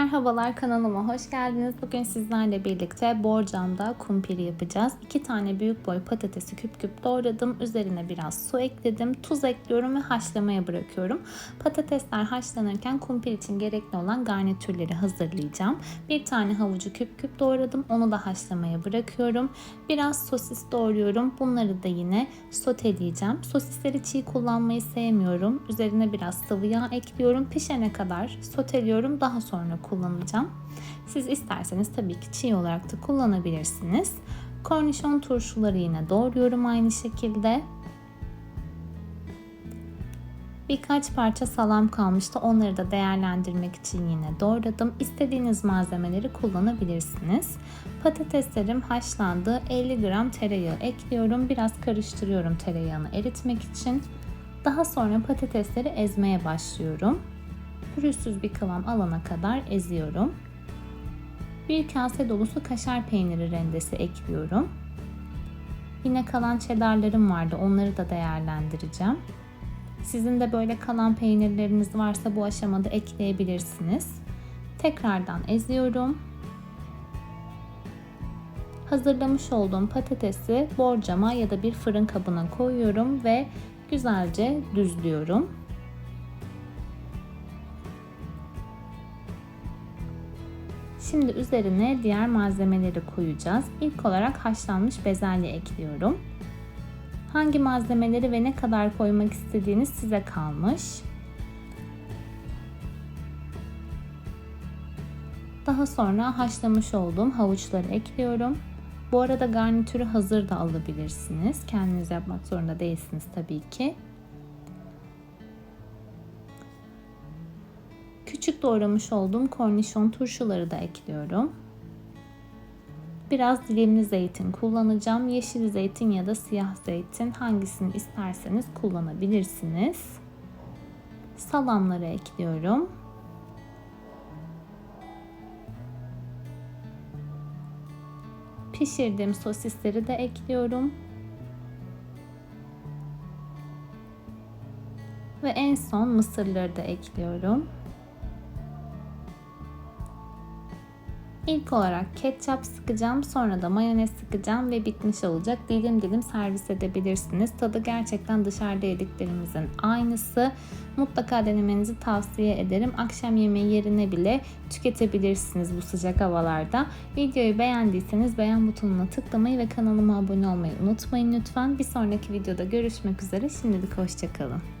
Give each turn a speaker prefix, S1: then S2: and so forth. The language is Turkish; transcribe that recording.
S1: Merhabalar kanalıma hoş geldiniz. Bugün sizlerle birlikte borcamda kumpiri yapacağız. 2 tane büyük boy patatesi küp küp doğradım. Üzerine biraz su ekledim. Tuz ekliyorum ve haşlamaya bırakıyorum. Patatesler haşlanırken kumpir için gerekli olan garnitürleri hazırlayacağım. Bir tane havucu küp küp doğradım. Onu da haşlamaya bırakıyorum. Biraz sosis doğruyorum. Bunları da yine soteleyeceğim. Sosisleri çiğ kullanmayı sevmiyorum. Üzerine biraz sıvı yağ ekliyorum. Pişene kadar soteliyorum. Daha sonra kullanacağım. Siz isterseniz tabii ki çiğ olarak da kullanabilirsiniz. Kornişon turşuları yine doğruyorum aynı şekilde. Birkaç parça salam kalmıştı. Onları da değerlendirmek için yine doğradım. İstediğiniz malzemeleri kullanabilirsiniz. Patateslerim haşlandı. 50 gram tereyağı ekliyorum. Biraz karıştırıyorum tereyağını eritmek için. Daha sonra patatesleri ezmeye başlıyorum pürüzsüz bir kıvam alana kadar eziyorum. Bir kase dolusu kaşar peyniri rendesi ekliyorum. Yine kalan çedarlarım vardı. Onları da değerlendireceğim. Sizin de böyle kalan peynirleriniz varsa bu aşamada ekleyebilirsiniz. Tekrardan eziyorum. Hazırlamış olduğum patatesi borcama ya da bir fırın kabına koyuyorum ve güzelce düzlüyorum. Şimdi üzerine diğer malzemeleri koyacağız. İlk olarak haşlanmış bezelye ekliyorum. Hangi malzemeleri ve ne kadar koymak istediğiniz size kalmış. Daha sonra haşlamış olduğum havuçları ekliyorum. Bu arada garnitürü hazır da alabilirsiniz. Kendiniz yapmak zorunda değilsiniz tabii ki. Küçük doğramış olduğum kornişon turşuları da ekliyorum. Biraz dilimli zeytin kullanacağım. Yeşil zeytin ya da siyah zeytin hangisini isterseniz kullanabilirsiniz. Salamları ekliyorum. Pişirdiğim sosisleri de ekliyorum. Ve en son mısırları da ekliyorum. İlk olarak ketçap sıkacağım sonra da mayonez sıkacağım ve bitmiş olacak. Dilim dilim servis edebilirsiniz. Tadı gerçekten dışarıda yediklerimizin aynısı. Mutlaka denemenizi tavsiye ederim. Akşam yemeği yerine bile tüketebilirsiniz bu sıcak havalarda. Videoyu beğendiyseniz beğen butonuna tıklamayı ve kanalıma abone olmayı unutmayın lütfen. Bir sonraki videoda görüşmek üzere. Şimdilik hoşçakalın.